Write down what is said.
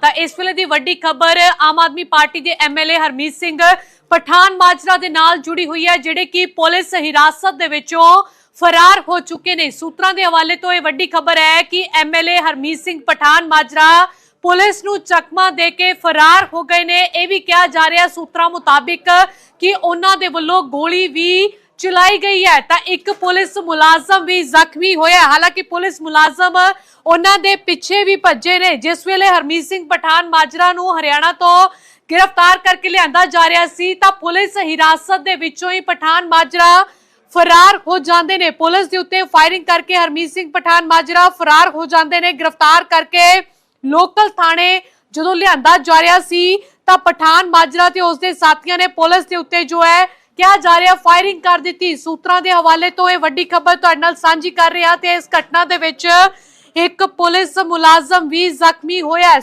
ਤਾਂ ਇਸ ਵੇਲੇ ਦੀ ਵੱਡੀ ਖਬਰ ਆਮ ਆਦਮੀ ਪਾਰਟੀ ਦੇ ਐਮਐਲਏ ਹਰਮੀਤ ਸਿੰਘ ਪਠਾਨ ਮਾਜਰਾ ਦੇ ਨਾਲ ਜੁੜੀ ਹੋਈ ਹੈ, ਜਿਹੜੇ ਕਿ ਪੁਲਿਸ ਹਿਰਾਸਤ ਦੇ ਵਿੱਚੋਂ ਫਰਾਰ ਹੋ ਚੁੱਕੇ ਨੇ। ਸੂਤਰਾਂ ਦੇ ਹਵਾਲੇ ਤੋਂ ਇਹ ਵੱਡੀ ਖਬਰ ਹੈ ਕਿ ਐਮਐਲਏ ਹਰਮੀਤ ਸਿੰਘ ਪਠਾਨ ਮਾਜਰਾ ਪੁਲਿਸ ਨੂੰ ਚਕਮਾ ਦੇ ਕੇ ਫਰਾਰ ਹੋ ਗਏ ਨੇ। ਇਹ ਵੀ ਕਿਹਾ ਜਾ ਰਿਹਾ ਸੂਤਰਾਂ ਮੁਤਾਬਿਕ ਕਿ ਉਹਨਾਂ ਦੇ ਵੱਲੋਂ ਗੋਲੀ ਵੀ ਚਲਾਈ ਗਈ ਹੈ, ਤਾਂ ਇੱਕ ਪੁਲਿਸ ਮੁਲਾਜ਼ਮ ਵੀ ਜ਼ਖਮੀ ਹੋਇਆ ਹਾਲਾਂਕਿ ਪੁਲਿਸ ਮੁਲਾਜ਼ਮ ਉਹਨਾਂ ਦੇ ਪਿੱਛੇ ਵੀ ਭੱਜੇ ਨੇ। ਜਿਸ ਵੇਲੇ ਹਰਮੀਤ ਸਿੰਘ ਪਠਾਨ ਮਾਜਰਾ ਨੂੰ ਹਰਿਆਣਾ ਤੋਂ ਗ੍ਰਿਫਤਾਰ ਕਰਕੇ ਲਿਆਂਦਾ ਜਾ ਰਿਹਾ ਸੀ, ਤਾਂ ਪੁਲਿਸ ਹਿਰਾਸਤ ਦੇ ਵਿੱਚੋਂ ਹੀ ਪਠਾਨ ਮਾਜਰਾ ਫਰਾਰ ਹੋ ਜਾਂਦੇ ਨੇ। ਪੁਲਿਸ ਦੇ ਉੱਤੇ ਫਾਇਰਿੰਗ ਕਰਕੇ ਹਰਮੀਤ ਸਿੰਘ ਪਠਾਨ ਮਾਜਰਾ ਫਰਾਰ ਹੋ ਜਾਂਦੇ ਨੇ। ਗ੍ਰਿਫਤਾਰ ਕਰਕੇ ਲੋਕਲ ਥਾਣੇ ਜਦੋਂ ਲਿਆਂਦਾ ਜਾ ਰਿਹਾ ਸੀ, ਤਾਂ ਪਠਾਨ ਮਾਜਰਾ ਤੇ ਉਸਦੇ ਸਾਥੀਆਂ ਨੇ ਪੁਲਿਸ ਦੇ ਉੱਤੇ ਜੋ ਹੈ ਕਿਹਾ ਜਾ ਰਿਹਾ ਫਾਇਰਿੰਗ ਕਰ ਦਿੱਤੀ। ਸੂਤਰਾਂ ਦੇ ਹਵਾਲੇ ਤੋਂ ਇਹ ਵੱਡੀ ਖਬਰ ਤੁਹਾਡੇ ਨਾਲ ਸਾਂਝੀ ਕਰ ਰਿਹਾ ਤੇ ਇਸ ਘਟਨਾ ਦੇ ਵਿੱਚ ਇੱਕ ਪੁਲਿਸ ਮੁਲਾਜ਼ਮ ਵੀ ਜ਼ਖਮੀ ਹੋਇਆ